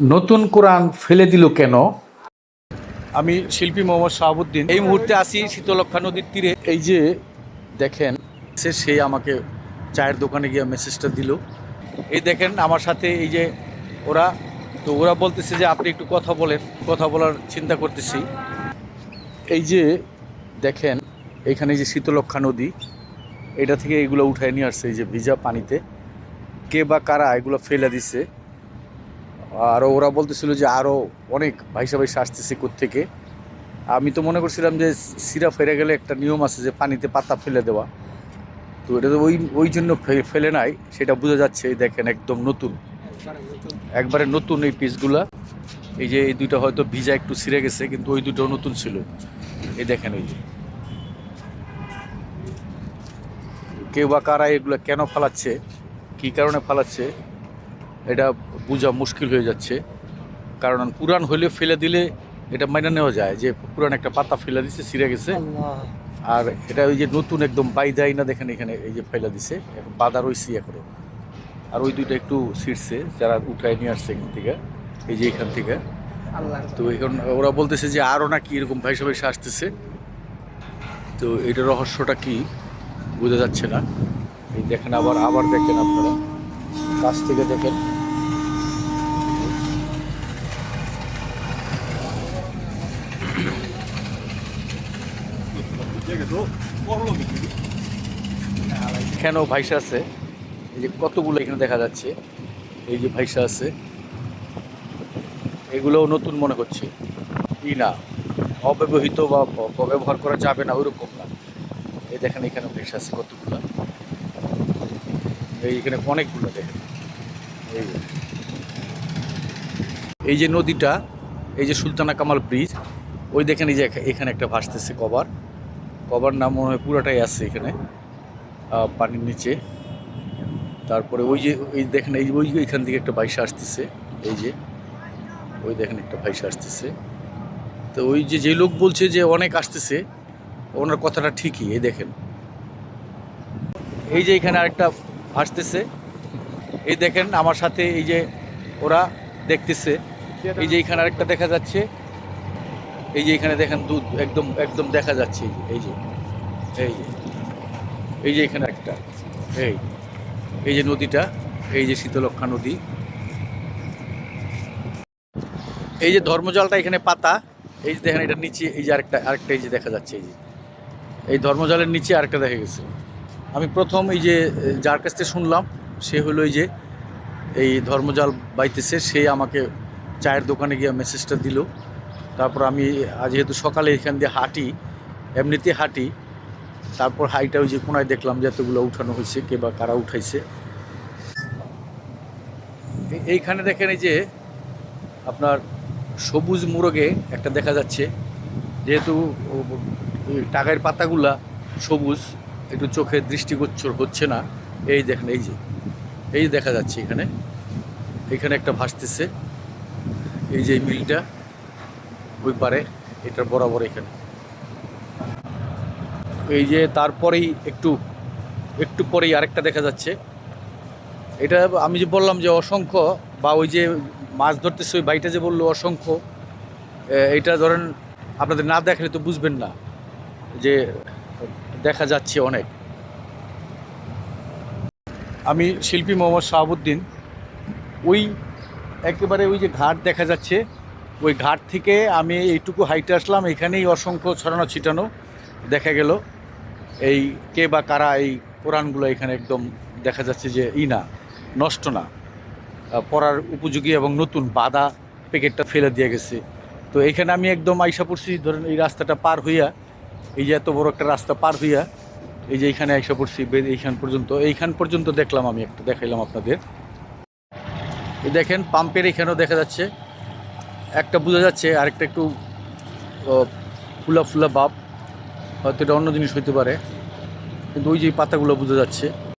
নতুন কোরআন ফেলে দিল কেন? আমি শিল্পী মোহাম্মদ শাহাবুদ্দিন। এই মুহূর্তে আসি শীতলক্ষা নদীর তীরে। এই যে দেখেন, সে সে আমাকে চায়ের দোকানে গিয়ে মেসেজটা দিল। এই দেখেন আমার সাথে এই যে ওরা। তো ওরা বলতেছে যে আপনি একটু কথা বলেন, কথা বলার চিন্তা করতেছি। এই যে দেখেন এইখানে যে শীতলক্ষা নদী, এটা থেকে এগুলো উঠায় নিয়ে আসছে এই যে ভিজা পানিতে। কে বা কারা এগুলো ফেলে দিছে। আর ওরা বলতেছিল যে আরও অনেক ভাইসা ভাইসা আসতেছে থেকে আমি তো মনে করছিলাম যে সিরা ফেরে গেলে একটা নিয়ম আছে যে পানিতে পাতা ফেলে দেওয়া। তো এটা তো ওই ওই জন্য ফেলে নাই, সেটা বোঝা যাচ্ছে এই দেখেন একদম নতুন। একবারে নতুন এই পিসগুলা। এই যে এই দুইটা হয়তো ভিজা একটু ছিঁড়ে গেছে, কিন্তু ওই দুটো নতুন ছিল। এই দেখেন এই যে। কেউ বা কারা এগুলো কেন ফালাচ্ছে? কী কারণে ফালাচ্ছে? এটা বোঝা মুশকিল হয়ে যাচ্ছে। কারণ পুরান হইলে ফেলে দিলে এটা মাইনা নেওয়া যায় যে পুরান একটা পাতা ফেলে দিছে ছিঁড়ে গেছে। আর এটা ওই যে নতুন একদম বাই যায় না দেখেন এখানে এই যে ফেলে দিছে। এখন বাধা রয়েছি এখনও। আর ওই দুইটা একটু ছিঁড়ছে যারা উঠায় নিয়ে আসছে এখান থেকে এই যে এখান থেকে। তো এখন ওরা বলতেছে যে আরও নাকি এরকম ভাইসা ভাইসা আসতেছে। তো এটার রহস্যটা কি? বোঝা যাচ্ছে না। এই দেখেন আবার আবার দেখেন আপনারা। কাছ থেকে দেখেন। কেন ভাইসা আছে? এই যে কতগুলো এখানে দেখা যাচ্ছে? এই যে ভাইসা আছে। এগুলোও নতুন মনে হচ্ছে। ই না, অব্যবহৃত বা অব্যবহার করা যাবে না ওইরকম না। এই দেখেন এখানে ভাইসা আছে কতগুলো। এই এখানে অনেকগুলো দেখেন। এই যে। নদীটা, এই যে সুলতানা কামাল ব্রিজ, ওই দেখেন এই যে এখানে একটা ভাসতেছে কভার। কভার নাম মনে হয় পুরাটাই আছে এখানে পানির নিচে। তারপরে ওই যে ওই দেখেন, এই ওই এখান থেকে একটা ভাইসা আসতেছে, এই যে। ওই দেখেন একটা ভাইসা আসতেছে। তো ওই যে যে লোক বলছে যে অনেক আসতেছে, ওনার কথাটা ঠিকই, এই দেখেন। এই যে এখানে আরেকটা আসতেছে এই দেখেন আমার সাথে এই যে ওরা দেখতেছে এই যে এখানে আরেকটা দেখা যাচ্ছে এই যে এখানে দেখেন দুধ একদম একদম দেখা যাচ্ছে এই যে এই যে এই যে এখানে একটা এই এই যে নদীটা এই যে শীতলক্ষা নদী এই যে ধর্মজলটা এখানে পাতা এই যে দেখেন এটার নিচে এই যে আরেকটা আরেকটা এই যে দেখা যাচ্ছে এই যে এই ধর্মজলের নিচে আরেকটা দেখা গেছে আমি প্রথম এই যে যার কাছ থেকে শুনলাম সে হলো যে, এই ধর্মজাল বাইতেছে, সে আমাকে চায়ের দোকানে গিয়ে মেসেজটা দিল। তারপর আমি যেহেতু সকালে এখান দিয়ে হাঁটি এমনিতে হাঁটি, তারপর হাইটা ওই যে কোনায় দেখলাম যে এতগুলো উঠানো হয়েছে, কে বা কারা উঠাইছে। এইখানে দেখেন এই যে, আপনার সবুজ মুরগে একটা দেখা যাচ্ছে, যেহেতু টাকার পাতাগুলা সবুজ, একটু চোখে দৃষ্টিগোচর হচ্ছে না। এই দেখেন, এই যে। এই দেখা যাচ্ছে এখানে এখানে একটা ভাসতেছে। এই যে মিলটা ওই পারে, এটার বরাবর এখানে। এই যে তারপরেই একটু একটু পরেই আরেকটা দেখা যাচ্ছে। এটা আমি যে বললাম যে অসংখ্য, বা ওই যে মাছ ধরতেছে ওই বাইটা যে বলল অসংখ্য এটা ধরেন আপনাদের না দেখলে তো বুঝবেন না যে দেখা যাচ্ছে অনেক। আমি শিল্পী মোহাম্মদ শাহাবুদ্দিন। ওই একেবারে ওই যে ঘাট দেখা যাচ্ছে, ওই ঘাট থেকে আমি এইটুকু হাইটে আসলাম, এখানেই অসংখ্য ছড়ানো ছিটানো দেখা গেল। এই কে বা কারা এই কোরআনগুলো এখানে একদম দেখা যাচ্ছে যে ই না, নষ্ট না। পড়ার উপযোগী এবং নতুন বাদা প্যাকেটটা ফেলে দিয়ে গেছে। তো এখানে আমি একদম আইসা পড়ছি, ধরেন এই রাস্তাটা পার হইয়া, এই যে এত বড় একটা রাস্তা পার হইয়া এই যে এইখানে একশো পড়ছি, বেদ এইখান পর্যন্ত। এইখান পর্যন্ত দেখলাম আমি একটা, দেখাইলাম আপনাদের। এই দেখেন, পাম্পের এখানেও দেখা যাচ্ছে। একটা বোঝা যাচ্ছে, আরেকটা একটু ফুলা ফুলা বাপ। হয়তো এটা অন্য জিনিস হইতে পারে। কিন্তু ওই যে পাতাগুলো বোঝা যাচ্ছে।